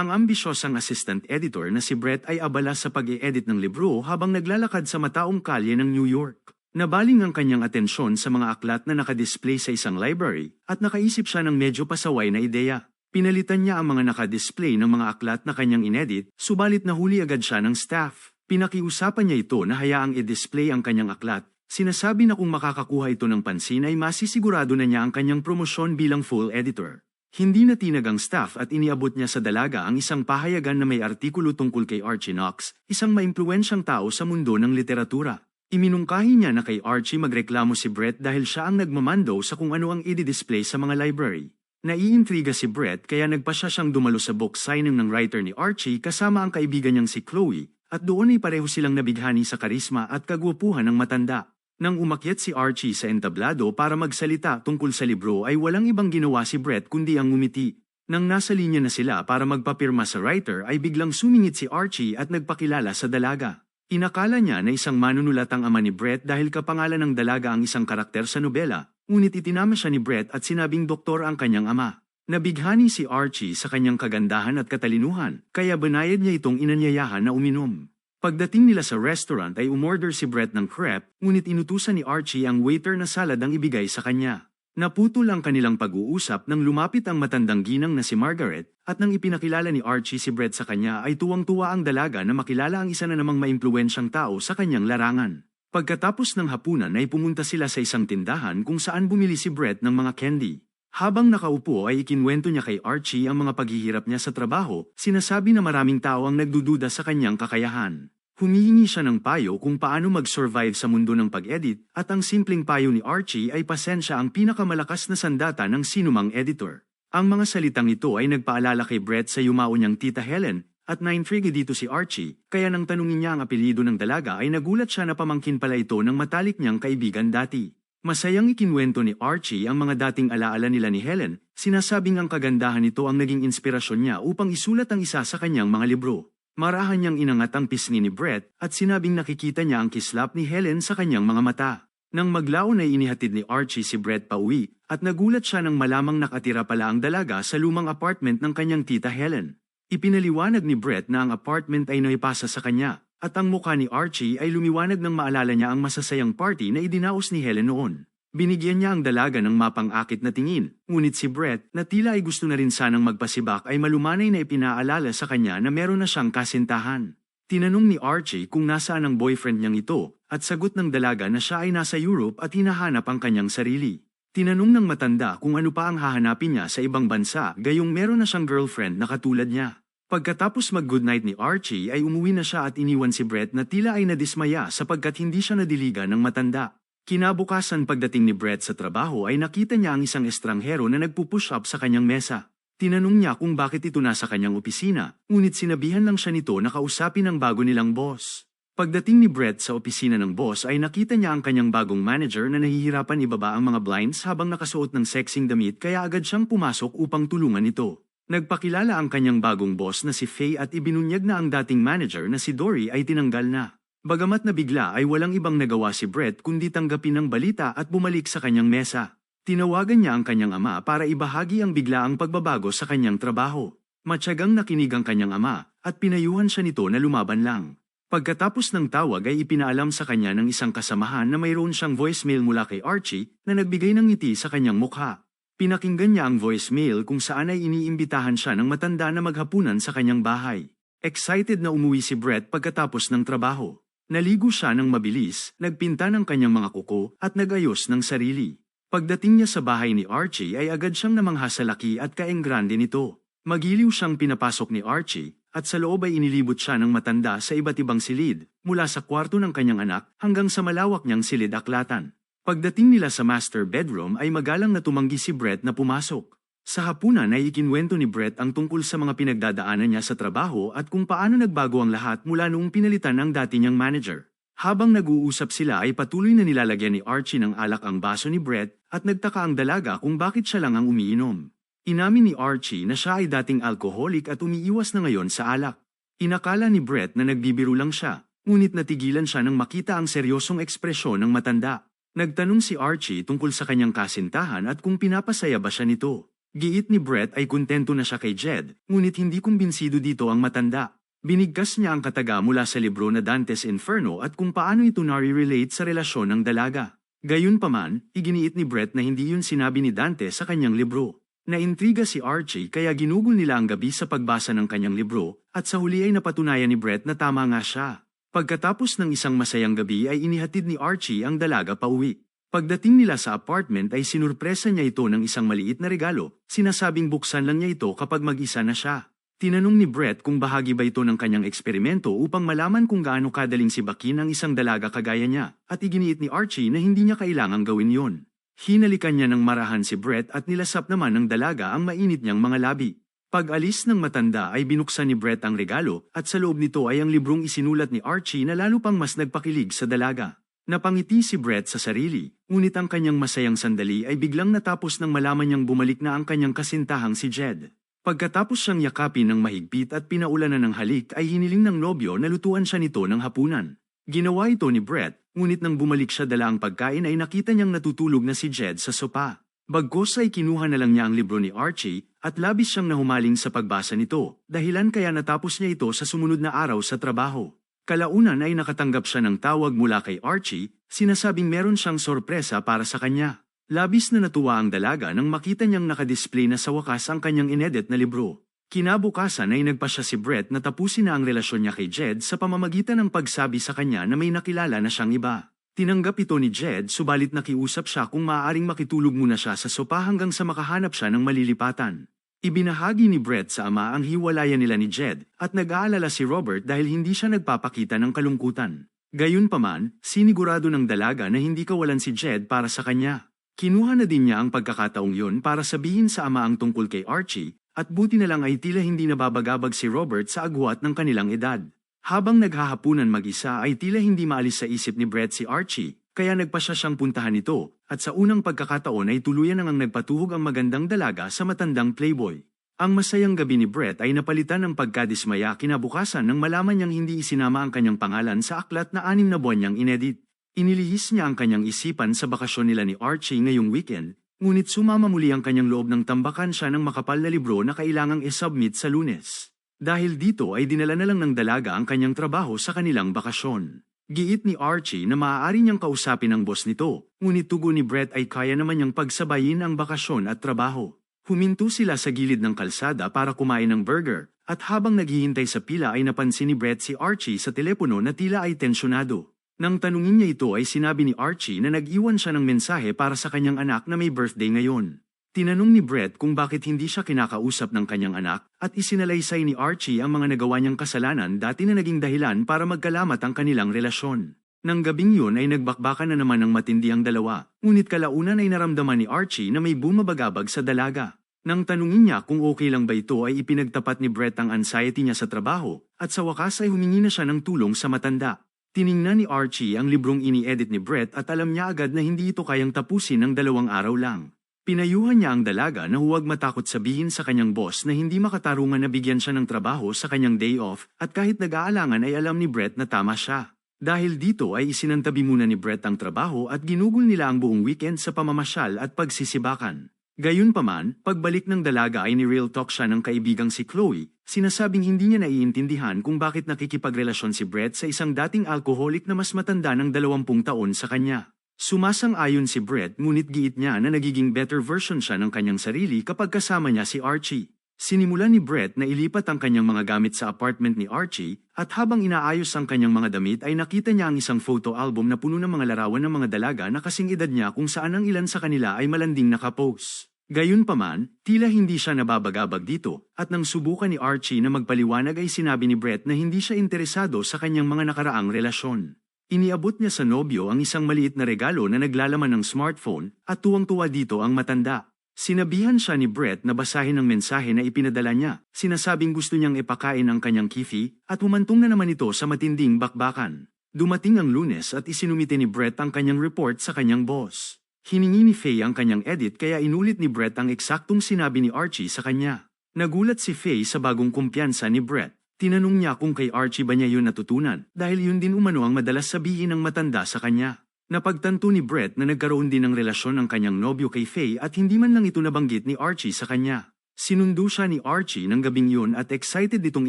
Ang ambisyosang assistant editor na si Brett ay abala sa pag-i-edit ng libro habang naglalakad sa mataong kalye ng New York. Nabaling ang kanyang atensyon sa mga aklat na nakadisplay sa isang library at nakaisip siya ng medyo pasaway na ideya. Pinalitan niya ang mga nakadisplay ng mga aklat na kanyang inedit, subalit nahuli agad siya ng staff. Pinakiusapan niya ito na hayaang i-display ang kanyang aklat. Sinasabi na kung makakakuha ito ng pansin ay masisigurado na niya ang kanyang promosyon bilang full editor. Hindi na tinag ang staff at iniabot niya sa dalaga ang isang pahayagan na may artikulo tungkol kay Archie Knox, isang maimpluwensyang tao sa mundo ng literatura. Iminungkahi niya na kay Archie magreklamo si Brett dahil siya ang nagmamando sa kung ano ang i-display sa mga library. Naiintriga si Brett kaya nagpa siya siyang dumalo sa book signing ng writer ni Archie kasama ang kaibigan niyang si Chloe at doon ay pareho silang nabighani sa karisma at kagwapuhan ng matanda. Nang umakyat si Archie sa entablado para magsalita tungkol sa libro ay walang ibang ginawa si Brett kundi ang ngumiti. Nang nasa linya na sila para magpapirma sa writer ay biglang sumingit si Archie at nagpakilala sa dalaga. Inakala niya na isang manunulat ang ama ni Brett dahil kapangalan ng dalaga ang isang karakter sa nobela, ngunit itinama siya ni Brett at sinabing doktor ang kanyang ama. Nabighani si Archie sa kanyang kagandahan at katalinuhan, kaya banayad niya itong inanyayahan na uminom. Pagdating nila sa restaurant ay umorder si Brett ng crepe, ngunit inutusan ni Archie ang waiter na salad ang ibigay sa kanya. Naputol ang kanilang pag-uusap nang lumapit ang matandang ginang na si Margaret at nang ipinakilala ni Archie si Brett sa kanya ay tuwang-tuwa ang dalaga na makilala ang isa na namang maimpluwensyang tao sa kanyang larangan. Pagkatapos ng hapunan ay pumunta sila sa isang tindahan kung saan bumili si Brett ng mga candy. Habang nakaupo ay ikinwento niya kay Archie ang mga paghihirap niya sa trabaho, sinasabi na maraming tao ang nagdududa sa kanyang kakayahan. Humihingi siya ng payo kung paano mag-survive sa mundo ng pag-edit at ang simpleng payo ni Archie ay pasensya ang pinakamalakas na sandata ng sinumang editor. Ang mga salitang ito ay nagpaalala kay Brett sa yumao niyang tita Helen at naintrigue dito si Archie kaya nang tanungin niya ang apelyido ng dalaga ay nagulat siya na pamangkin pala ito ng matalik niyang kaibigan dati. Masayang ikinwento ni Archie ang mga dating alaala nila ni Helen, sinasabing ang kagandahan nito ang naging inspirasyon niya upang isulat ang isa sa kanyang mga libro. Marahan niyang inangat ang pisngi ni Brett at sinabing nakikita niya ang kislap ni Helen sa kanyang mga mata. Nang maglaon ay inihatid ni Archie si Brett pauwi at nagulat siya nang malamang nakatira pala ang dalaga sa lumang apartment ng kanyang tita Helen. Ipinaliwanag ni Brett na ang apartment ay naipasa sa kanya at ang mukha ni Archie ay lumiwanag nang maalala niya ang masasayang party na idinaos ni Helen noon. Binigyan niya ang dalaga ng mapang-akit na tingin, ngunit si Brett na tila ay gusto na rin sanang magpasibak ay malumanay na ipinaalala sa kanya na meron na siyang kasintahan. Tinanong ni Archie kung nasaan ang boyfriend niyang ito, at sagot ng dalaga na siya ay nasa Europe at hinahanap ang kanyang sarili. Tinanong ng matanda kung ano pa ang hahanapin niya sa ibang bansa gayong meron na siyang girlfriend na katulad niya. Pagkatapos mag-goodnight ni Archie ay umuwi na siya at iniwan si Brett na tila ay nadismaya sapagkat hindi siya nadiligan ng matanda. Kinabukasan pagdating ni Brett sa trabaho ay nakita niya ang isang estranghero na nagpupush up sa kanyang mesa. Tinanong niya kung bakit ito nasa kanyang opisina, ngunit sinabihan lang siya nito na kausapin ang bago nilang boss. Pagdating ni Brett sa opisina ng boss ay nakita niya ang kanyang bagong manager na nahihirapan ibaba ang mga blinds habang nakasuot ng sexing damit kaya agad siyang pumasok upang tulungan ito. Nagpakilala ang kanyang bagong boss na si Faye at ibinunyag na ang dating manager na si Dory ay tinanggal na. Bagamat nabigla ay walang ibang nagawa si Brett kundi tanggapin ang balita at bumalik sa kanyang mesa. Tinawagan niya ang kanyang ama para ibahagi ang biglaang pagbabago sa kanyang trabaho. Matyagang nakinig ang kanyang ama at pinayuhan siya nito na lumaban lang. Pagkatapos ng tawag ay ipinaalam sa kanya ng isang kasamahan na mayroon siyang voicemail mula kay Archie na nagbigay ng ngiti sa kanyang mukha. Pinakinggan niya ang voicemail kung saan ay iniimbitahan siya ng matanda na maghapunan sa kanyang bahay. Excited na umuwi si Brett pagkatapos ng trabaho. Naligo siya ng mabilis, nagpinta ng kanyang mga kuko at nagayos ng sarili. Pagdating niya sa bahay ni Archie ay agad siyang namangha sa laki at kaenggrande nito. Magiliw siyang pinapasok ni Archie at sa loob ay inilibot siya ng matanda sa iba't ibang silid, mula sa kwarto ng kanyang anak hanggang sa malawak niyang silid aklatan. Pagdating nila sa master bedroom ay magalang na tumanggi si Brett na pumasok. Sa hapunan ay ikinwento ni Brett ang tungkol sa mga pinagdadaanan niya sa trabaho at kung paano nagbago ang lahat mula noong pinalitan ang dati niyang manager. Habang nag-uusap sila ay patuloy na nilalagyan ni Archie ng alak ang baso ni Brett at nagtaka ang dalaga kung bakit siya lang ang umiinom. Inamin ni Archie na siya ay dating alkoholik at umiiwas na ngayon sa alak. Inakala ni Brett na nagbibiro lang siya, ngunit natigilan siya nang makita ang seryosong ekspresyon ng matanda. Nagtanong si Archie tungkol sa kanyang kasintahan at kung pinapasaya ba siya nito. Giit ni Brett ay kontento na siya kay Jed, ngunit hindi kumbinsido dito ang matanda. Binigkas niya ang kataga mula sa libro na Dante's Inferno at kung paano ito nare-relate sa relasyon ng dalaga. Gayunpaman, iginiit ni Brett na hindi yun sinabi ni Dante sa kanyang libro. Naintriga si Archie kaya ginugol nila ang gabi sa pagbasa ng kanyang libro at sa huli ay napatunayan ni Brett na tama nga siya. Pagkatapos ng isang masayang gabi ay inihatid ni Archie ang dalaga pauwi. Pagdating nila sa apartment ay sinurpresa niya ito ng isang maliit na regalo, sinasabing buksan lang niya ito kapag mag-isa na siya. Tinanong ni Brett kung bahagi ba ito ng kanyang eksperimento upang malaman kung gaano kadaling sibakin ang isang dalaga kagaya niya, at iginiit ni Archie na hindi niya kailangang gawin yon. Hinalikan niya ng marahan si Brett at nilasap naman ng dalaga ang mainit niyang mga labi. Pag alis ng matanda ay binuksan ni Brett ang regalo at sa loob nito ay ang librong isinulat ni Archie na lalo pang mas nagpakilig sa dalaga. Napangiti si Brett sa sarili, ngunit ang kanyang masayang sandali ay biglang natapos nang malaman niyang bumalik na ang kanyang kasintahang si Jed. Pagkatapos siyang yakapin ng mahigpit at pinaulanan ng halik ay hiniling ng nobyo na lutuan siya nito ng hapunan. Ginawa ito ni Brett, ngunit nang bumalik siya dala ang pagkain ay nakita niyang natutulog na si Jed sa sopa. Bagkos ay kinuha na lang niya ang libro ni Archie at labis siyang nahumaling sa pagbasa nito, dahilan kaya natapos niya ito sa sumunod na araw sa trabaho. Kalaunan ay nakatanggap siya ng tawag mula kay Archie, sinasabing meron siyang sorpresa para sa kanya. Labis na natuwa ang dalaga nang makita niyang nakadisplay na sa wakas ang kanyang inedit na libro. Kinabukasan ay nagpa siya si Brett na tapusin na ang relasyon niya kay Jed sa pamamagitan ng pagsabi sa kanya na may nakilala na siyang iba. Tinanggap ito ni Jed subalit nakiusap siya kung maaaring makitulog muna siya sa sopa hanggang sa makahanap siya ng malilipatan. Ibinahagi ni Brett sa ama ang hiwalayan nila ni Jed at nag-aalala si Robert dahil hindi siya nagpapakita ng kalungkutan. Gayunpaman, sinigurado ng dalaga na hindi kawalan si Jed para sa kanya. Kinuha na din niya ang pagkakataong yun para sabihin sa ama ang tungkol kay Archie at buti na lang ay tila hindi nababagabag si Robert sa agwat ng kanilang edad. Habang naghahapunan mag-isa ay tila hindi maalis sa isip ni Brett si Archie kaya nagpasya siyang puntahan ito, at sa unang pagkakataon ay tuluyan nang nagpatuhog ang magandang dalaga sa matandang playboy. Ang masayang gabi ni Brett ay napalitan ng pagkadismaya kinabukasan nang malaman niyang hindi isinama ang kanyang pangalan sa aklat na anim na buwan niyang inedit. Inilihis niya ang kanyang isipan sa bakasyon nila ni Archie ngayong weekend, ngunit sumama muli ang kanyang loob ng tambakan siya ng makapal na libro na kailangang isubmit sa lunes. Dahil dito ay dinala na lang ng dalaga ang kanyang trabaho sa kanilang bakasyon. Giit ni Archie na maaari niyang kausapin ang boss nito, ngunit tugo ni Brett ay kaya naman niyang pagsabayin ang bakasyon at trabaho. Huminto sila sa gilid ng kalsada para kumain ng burger, at habang naghihintay sa pila ay napansin ni Brett si Archie sa telepono na tila ay tensyonado. Nang tanungin niya ito ay sinabi ni Archie na nag-iwan siya ng mensahe para sa kanyang anak na may birthday ngayon. Tinanong ni Brett kung bakit hindi siya kinakausap ng kanyang anak at isinalaysay ni Archie ang mga nagawa niyang kasalanan dati na naging dahilan para magkalamat ang kanilang relasyon. Nang gabing yun ay nagbakbakan na naman ng matindi ang dalawa, ngunit kalaunan ay naramdaman ni Archie na may bumabagabag sa dalaga. Nang tanungin niya kung okay lang ba ito ay ipinagtapat ni Brett ang anxiety niya sa trabaho at sa wakas ay humingi na siya ng tulong sa matanda. Tiningnan ni Archie ang librong ini-edit ni Brett at alam niya agad na hindi ito kayang tapusin ng dalawang araw lang. Pinayuhan niya ang dalaga na huwag matakot sabihin sa kanyang boss na hindi makatarungan na bigyan siya ng trabaho sa kanyang day off at kahit nag-aalangan ay alam ni Brett na tama siya. Dahil dito ay isinantabi muna ni Brett ang trabaho at ginugol nila ang buong weekend sa pamamasyal at pagsisibakan. Gayunpaman, pagbalik ng dalaga ay ni-real talk siya ng kaibigang si Chloe, sinasabing hindi niya naiintindihan kung bakit nakikipagrelasyon si Brett sa isang dating alcoholic na mas matanda ng 20 taon sa kanya. Sumasang-ayon si Brett ngunit giit niya na nagiging better version siya ng kanyang sarili kapag kasama niya si Archie. Sinimulan ni Brett na ilipat ang kanyang mga gamit sa apartment ni Archie at habang inaayos ang kanyang mga damit ay nakita niya ang isang photo album na puno ng mga larawan ng mga dalaga na kasing edad niya kung saan ang ilan sa kanila ay malanding nakapose. Gayunpaman, tila hindi siya nababagabag dito at nang subukan ni Archie na magpaliwanag ay sinabi ni Brett na hindi siya interesado sa kanyang mga nakaraang relasyon. Iniabot niya sa nobyo ang isang maliit na regalo na naglalaman ng smartphone at tuwang-tuwa dito ang matanda. Sinabihan siya ni Brett na basahin ang mensahe na ipinadala niya. Sinasabing gusto niyang ipakain ang kanyang kifi at humantong na naman ito sa matinding bakbakan. Dumating ang lunes at isinumite ni Brett ang kanyang report sa kanyang boss. Hiningi ni Faye ang kanyang edit kaya inulit ni Brett ang eksaktong sinabi ni Archie sa kanya. Nagulat si Faye sa bagong kumpiyansa ni Brett. Tinanong niya kung kay Archie ba niya yun natutunan dahil yun din umano ang madalas sabihin ng matanda sa kanya. Napagtanto ni Brett na nagkaroon din ng relasyon ang kanyang nobyo kay Faye at hindi man lang ito nabanggit ni Archie sa kanya. Sinundo siya ni Archie ng gabing yun at excited itong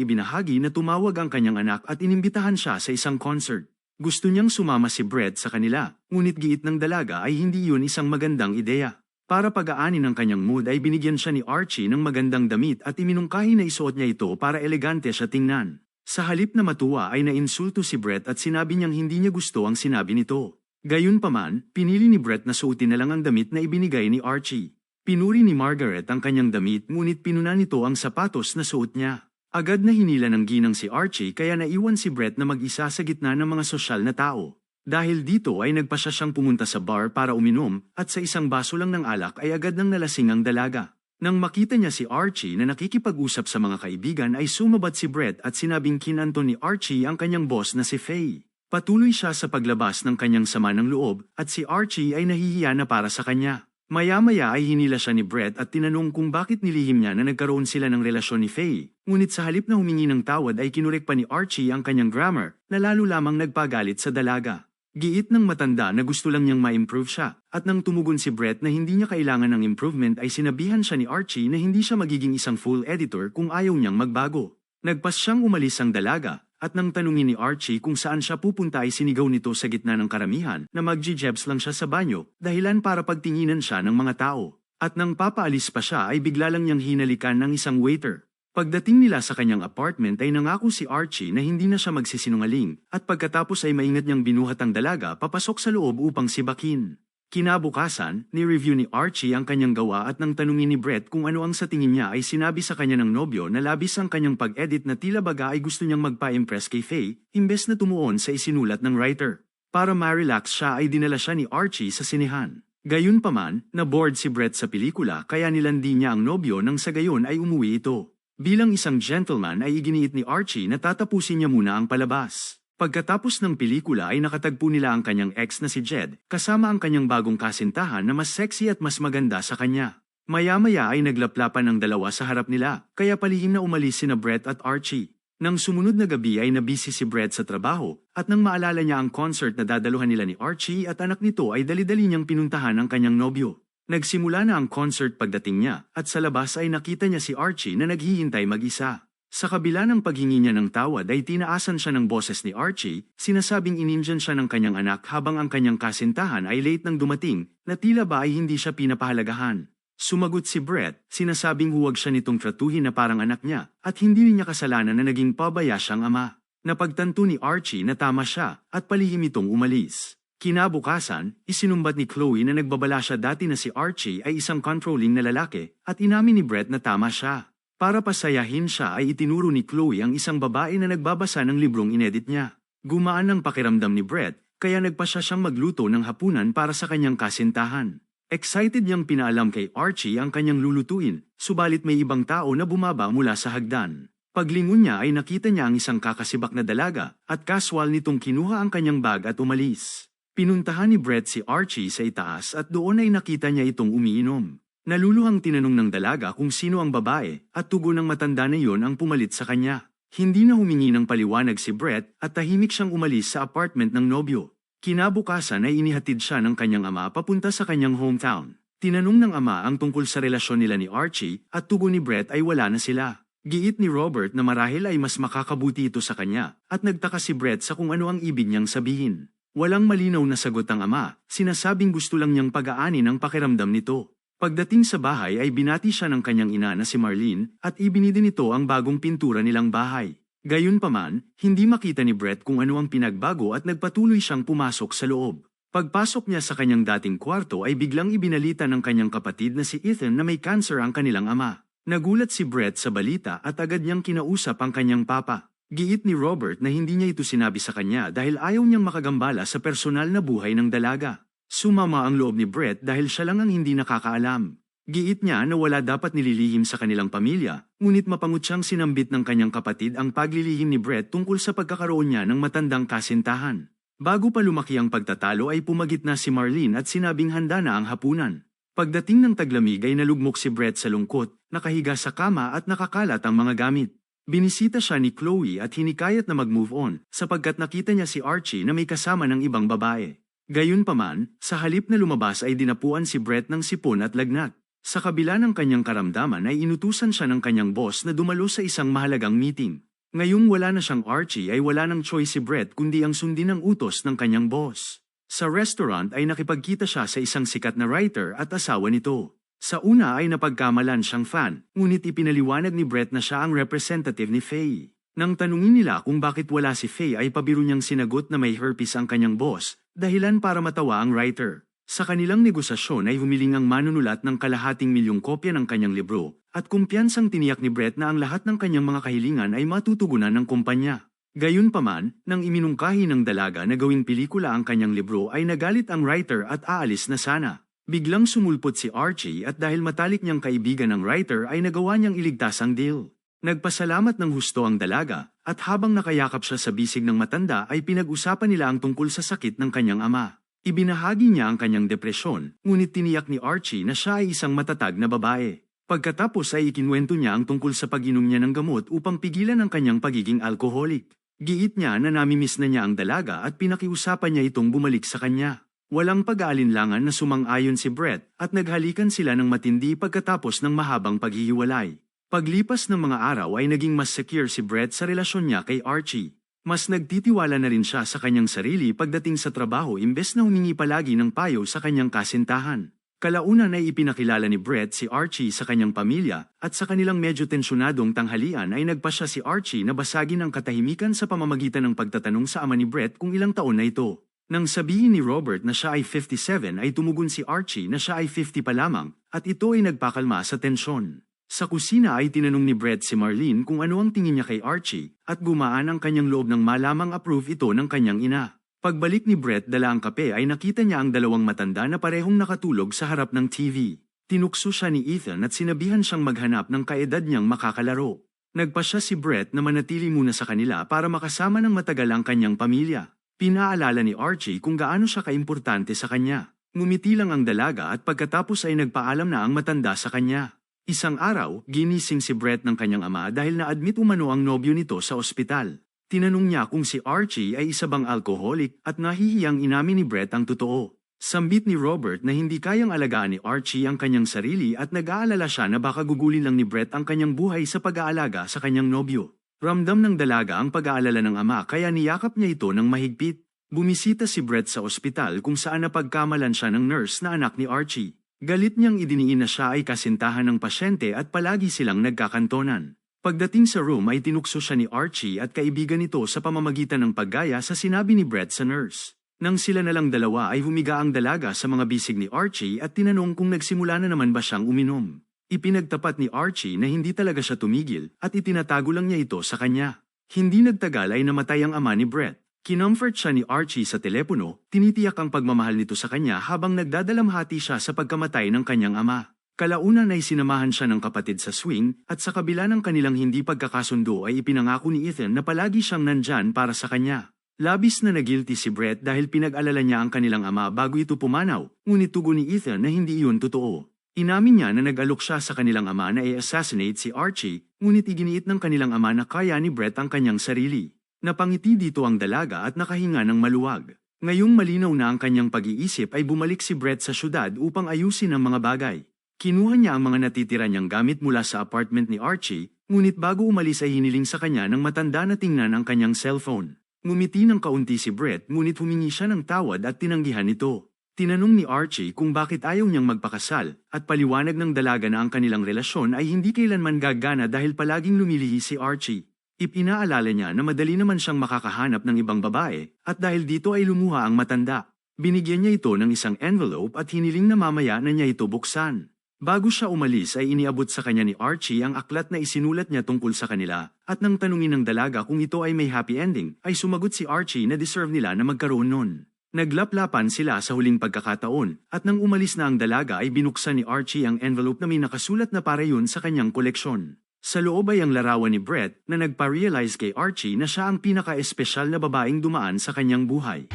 ibinahagi na tumawag ang kanyang anak at inimbitahan siya sa isang concert. Gusto niyang sumama si Brett sa kanila, ngunit giit ng dalaga ay hindi yun isang magandang ideya. Para pag-aani ng kanyang mood ay binigyan siya ni Archie ng magandang damit at iminungkahi na isuot niya ito para elegante siya tingnan. Sa halip na matuwa ay nainsulto si Brett at sinabi niyang hindi niya gusto ang sinabi nito. Gayunpaman, pinili ni Brett na suotin na lang ang damit na ibinigay ni Archie. Pinuri ni Margaret ang kanyang damit ngunit pinuna nito ang sapatos na suot niya. Agad na hinila ng ginang si Archie kaya naiwan si Brett na mag-isa sa gitna ng mga sosyal na tao. Dahil dito ay nagpasya siyang pumunta sa bar para uminom at sa isang baso lang ng alak ay agad nang nalasing ang dalaga. Nang makita niya si Archie na nakikipag-usap sa mga kaibigan ay sumabat si Brett at sinabing kinanto ni Archie ang kanyang boss na si Faye. Patuloy siya sa paglabas ng kanyang sama ng loob at si Archie ay nahihiya na para sa kanya. Maya-maya ay hinila siya ni Brett at tinanong kung bakit nilihim niya na nagkaroon sila ng relasyon ni Faye. Ngunit sa halip na humingi ng tawad ay kinurek pa ni Archie ang kanyang grammar na lalo lamang nagpagalit sa dalaga. Giit ng matanda na gusto lang niyang ma-improve siya at nang tumugon si Brett na hindi niya kailangan ng improvement ay sinabihan siya ni Archie na hindi siya magiging isang full editor kung ayaw niyang magbago. Nagpas siyang umalis ang dalaga at nang tanungin ni Archie kung saan siya pupunta ay sinigaw nito sa gitna ng karamihan na magjijebs lang siya sa banyo, dahilan para pagtinginan siya ng mga tao. At nang papaalis pa siya ay bigla lang niyang hinalikan ng isang waiter. Pagdating nila sa kanyang apartment ay nangako si Archie na hindi na siya magsisinungaling at pagkatapos ay maingat niyang binuhat ang dalaga papasok sa loob upang sibakin. Kinabukasan, ni-review ni Archie ang kanyang gawa at nang tanungin ni Brett kung ano ang sa tingin niya ay sinabi sa kanya ng nobyo na labis ang kanyang pag-edit na tila baga ay gusto niyang magpa-impress kay Faye, imbes na tumuon sa isinulat ng writer. Para ma-relax siya ay dinala siya ni Archie sa sinehan. Gayunpaman, na-board si Brett sa pelikula kaya nilandi niya ang nobyo nang sa gayon ay umuwi ito. Bilang isang gentleman ay iginiit ni Archie na tatapusin niya muna ang palabas. Pagkatapos ng pelikula ay nakatagpo nila ang kanyang ex na si Jed, kasama ang kanyang bagong kasintahan na mas sexy at mas maganda sa kanya. Maya-maya ay naglaplapan ang dalawa sa harap nila, kaya palihim na umalis sina Brett at Archie. Nang sumunod na gabi ay nabisi si Brett sa trabaho, at nang maalala niya ang concert na dadaluhan nila ni Archie at anak nito ay dali-dali niyang pinuntahan ang kanyang nobyo. Nagsimula na ang concert pagdating niya, at sa labas ay nakita niya si Archie na naghihintay mag-isa. Sa kabila ng paghingi niya ng tawad ay tinaasan siya ng boses ni Archie, sinasabing inindyan siya ng kanyang anak habang ang kanyang kasintahan ay late nang dumating, na tila ba ay hindi siya pinapahalagahan. Sumagot si Brett, sinasabing huwag siya nitong tratuhin na parang anak niya, at hindi niya kasalanan na naging pabaya siyang ama. Napagtanto ni Archie na tama siya, at palihim itong umalis. Kinabukasan, isinumbat ni Chloe na nagbabala siya dati na si Archie ay isang controlling na lalaki, at inamin ni Brett na tama siya. Para pasayahin siya ay itinuro ni Chloe ang isang babae na nagbabasa ng librong inedit niya. Gumaan ang pakiramdam ni Brett, kaya nagpasya siyang magluto ng hapunan para sa kanyang kasintahan. Excited niyang pinaalam kay Archie ang kanyang lulutuin, subalit may ibang tao na bumaba mula sa hagdan. Paglingon niya ay nakita niya ang isang kakasibak na dalaga at kaswal nitong kinuha ang kanyang bag at umalis. Pinuntahan ni Brett si Archie sa itaas at doon ay nakita niya itong umiinom. Naluluhang tinanong ng dalaga kung sino ang babae at tugon ng matanda na yon ang pumalit sa kanya. Hindi na humingi ng paliwanag si Brett at tahimik siyang umalis sa apartment ng nobyo. Kinabukasan ay inihatid siya ng kanyang ama papunta sa kanyang hometown. Tinanong ng ama ang tungkol sa relasyon nila ni Archie at tugon ni Brett ay wala na sila. Giit ni Robert na marahil ay mas makakabuti ito sa kanya at nagtaka si Brett sa kung ano ang ibig niyang sabihin. Walang malinaw na sagot ang ama, sinasabing gusto lang niyang pag-aani ng pakiramdam nito. Pagdating sa bahay ay binati siya ng kanyang ina na si Marlene at ibinidi nito ang bagong pintura nilang bahay. Gayunpaman, hindi makita ni Brett kung ano ang pinagbago at nagpatuloy siyang pumasok sa loob. Pagpasok niya sa kanyang dating kwarto ay biglang ibinalita ng kanyang kapatid na si Ethan na may cancer ang kanilang ama. Nagulat si Brett sa balita at agad niyang kinausap ang kanyang papa. Giit ni Robert na hindi niya ito sinabi sa kanya dahil ayaw niyang makagambala sa personal na buhay ng dalaga. Sumama ang loob ni Brett dahil siya lang ang hindi nakakaalam. Giit niya na wala dapat nililihim sa kanilang pamilya, ngunit mapangut siyang sinambit ng kanyang kapatid ang paglilihim ni Brett tungkol sa pagkakaroon niya ng matandang kasintahan. Bago pa lumaki ang pagtatalo ay pumagit na si Marlene at sinabing handa na ang hapunan. Pagdating ng taglamig ay nalugmok si Brett sa lungkot, nakahiga sa kama at nakakalat ang mga gamit. Binisita siya ni Chloe at hinikayat na mag-move on sapagkat nakita niya si Archie na may kasama ng ibang babae. Gayunpaman, sa halip na lumabas ay dinapuan si Brett ng sipon at lagnat. Sa kabila ng kanyang karamdaman ay inutusan siya ng kanyang boss na dumalo sa isang mahalagang meeting. Ngayong wala na siyang Archie ay wala ng choice si Brett kundi ang sundin ang utos ng kanyang boss. Sa restaurant ay nakipagkita siya sa isang sikat na writer at asawa nito. Sa una ay napagkamalan siyang fan, ngunit ipinaliwanag ni Brett na siya ang representative ni Faye. Nang tanungin nila kung bakit wala si Faye ay pabiro niyang sinagot na may herpes ang kanyang boss, dahilan para matawa ang writer. Sa kanilang negosasyon ay humiling ang manunulat ng kalahating milyong kopya ng kanyang libro, at kumpiyansang tiniyak ni Brett na ang lahat ng kanyang mga kahilingan ay matutugunan ng kumpanya. Gayunpaman, nang iminungkahi ng dalaga na gawing pelikula ang kanyang libro ay nagalit ang writer at aalis na sana. Biglang sumulpot si Archie at dahil matalik niyang kaibigan ng writer ay nagawa niyang iligtas ang deal. Nagpasalamat ng husto ang dalaga, at habang nakayakap siya sa bisig ng matanda ay pinag-usapan nila ang tungkol sa sakit ng kanyang ama. Ibinahagi niya ang kanyang depresyon, ngunit tiniyak ni Archie na siya ay isang matatag na babae. Pagkatapos ay ikinwento niya ang tungkol sa pag-inom niya ng gamot upang pigilan ang kanyang pagiging alkoholik. Giit niya na namimiss na niya ang dalaga at pinakiusapan niya itong bumalik sa kanya. Walang pag-aalinlangan na sumang-ayon si Brett at naghalikan sila ng matindi pagkatapos ng mahabang paghihiwalay. Paglipas ng mga araw ay naging mas secure si Brett sa relasyon niya kay Archie. Mas nagtitiwala na rin siya sa kanyang sarili pagdating sa trabaho imbes na humingi palagi ng payo sa kanyang kasintahan. Kalaunan ay ipinakilala ni Brett si Archie sa kanyang pamilya at sa kanilang medyo tensyonadong tanghalian ay nagpasya si Archie na basagin ang katahimikan sa pamamagitan ng pagtatanong sa ama ni Brett kung ilang taon na ito. Nang sabihin ni Robert na siya ay 57 ay tumugon si Archie na siya ay 50 pa lamang at ito ay nagpakalma sa tensyon. Sa kusina ay tinanong ni Brett si Marlene kung ano ang tingin niya kay Archie at gumaan ang kanyang loob ng malamang approve ito ng kanyang ina. Pagbalik ni Brett dala ang kape ay nakita niya ang dalawang matanda na parehong nakatulog sa harap ng TV. Tinukso siya ni Ethan at sinabihan siyang maghanap ng kaedad niyang makakalaro. Nagpasya si Brett na manatili muna sa kanila para makasama ng matagal ang kanyang pamilya. Pinaalala ni Archie kung gaano siya kaimportante sa kanya. Ngumiti lang ang dalaga at pagkatapos ay nagpaalam na ang matanda sa kanya. Isang araw, ginising si Brett ng kanyang ama dahil na-admit umano ang nobyo nito sa ospital. Tinanong niya kung si Archie ay isa bang alkoholik at nahihiyang inamin ni Brett ang totoo. Sambit ni Robert na hindi kayang alagaan ni Archie ang kanyang sarili at nag-aalala siya na baka gugulin lang ni Brett ang kanyang buhay sa pag-aalaga sa kanyang nobyo. Ramdam ng dalaga ang pag-aalala ng ama kaya niyakap niya ito ng mahigpit. Bumisita si Brett sa ospital kung saan napagkamalan siya ng nurse na anak ni Archie. Galit niyang idiniin na siya ay kasintahan ng pasyente at palagi silang nagkakantonan. Pagdating sa room ay tinukso siya ni Archie at kaibigan nito sa pamamagitan ng paggaya sa sinabi ni Brett sa nurse. Nang sila na lang dalawa ay humiga ang dalaga sa mga bisig ni Archie at tinanong kung nagsimula na naman ba siyang uminom. Ipinagtapat ni Archie na hindi talaga siya tumigil at itinatago lang niya ito sa kanya. Hindi nagtagal ay namatay ang ama ni Brett. Kinomfort siya ni Archie sa telepono, tinitiyak ang pagmamahal nito sa kanya habang nagdadalamhati siya sa pagkamatay ng kanyang ama. Kalaunan ay sinamahan siya ng kapatid sa swing at sa kabila ng kanilang hindi pagkakasundo ay ipinangako ni Ethan na palagi siyang nandyan para sa kanya. Labis na nagilty si Brett dahil pinag-alala niya ang kanilang ama bago ito pumanaw, ngunit tugon ni Ethan na hindi iyon totoo. Inamin niya na nag-alok siya sa kanilang ama na i-assassinate si Archie, ngunit iginiit ng kanilang ama na kaya ni Brett ang kanyang sarili. Napangiti dito ang dalaga at nakahinga ng maluwag. Ngayong malinaw na ang kanyang pag-iisip ay bumalik si Brett sa syudad upang ayusin ang mga bagay. Kinuha niya ang mga natitira niyang gamit mula sa apartment ni Archie, ngunit bago umalis ay hiniling sa kanya ng matanda na tingnan ang kanyang cellphone. Ngumiti ng kaunti si Brett ngunit humingi siya ng tawad at tinanggihan ito. Tinanong ni Archie kung bakit ayaw niyang magpakasal at paliwanag ng dalaga na ang kanilang relasyon ay hindi kailanman gagana dahil palaging lumilihi si Archie. Ipinaalala niya na madali naman siyang makakahanap ng ibang babae at dahil dito ay lumuha ang matanda. Binigyan niya ito ng isang envelope at hiniling na mamaya na niya ito buksan. Bago siya umalis ay iniabot sa kanya ni Archie ang aklat na isinulat niya tungkol sa kanila at nang tanungin ng dalaga kung ito ay may happy ending ay sumagot si Archie na deserve nila na magkaroon nun. Naglaplapan sila sa huling pagkakataon at nang umalis na ang dalaga ay binuksan ni Archie ang envelope na may nakasulat na para yun sa kanyang koleksyon. Sa loob ay ang larawan ni Brett na nagpa-realize kay Archie na siya ang pinaka-espesyal na babaeng dumaan sa kanyang buhay.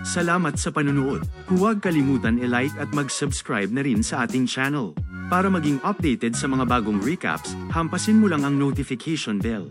Salamat sa panunood. Huwag kalimutan i-like at mag-subscribe na rin sa ating channel. Para maging updated sa mga bagong recaps, hampasin mo lang ang notification bell.